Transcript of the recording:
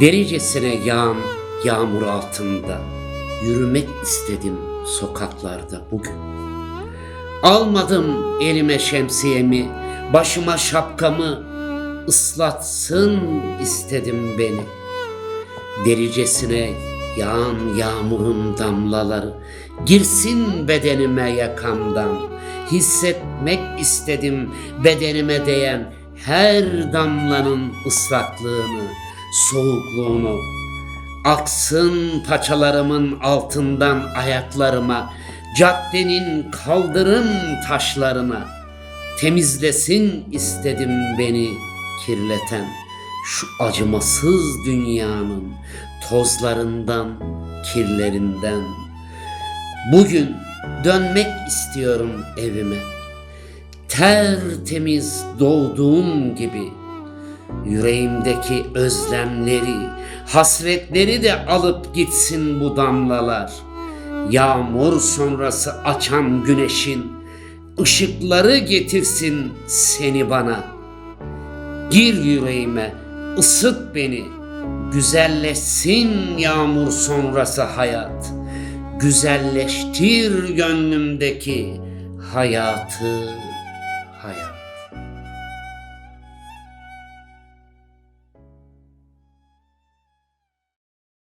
Dericesine yağan yağmur altında yürümek istedim sokaklarda bugün. Almadım elime şemsiyemi, başıma şapkamı ıslatsın istedim beni. Dericesine yağan yağmurun damlaları girsin bedenime yakamdan. Hissetmek istedim bedenime değen her damlanın ıslaklığını, soğukluğunu. Aksın paçalarımın altından ayaklarıma, caddenin kaldırım taşlarına. Temizlesin istedim beni kirleten şu acımasız dünyanın tozlarından, kirlerinden. Bugün dönmek istiyorum evime. Tertemiz doğduğum gibi yüreğimdeki özlemleri, hasretleri de alıp gitsin bu damlalar. Yağmur sonrası açan güneşin ışıkları getirsin seni bana. Gir yüreğime, ısıt beni. Güzelleşsin yağmur sonrası hayat. Güzelleştir gönlümdeki hayatı hayat.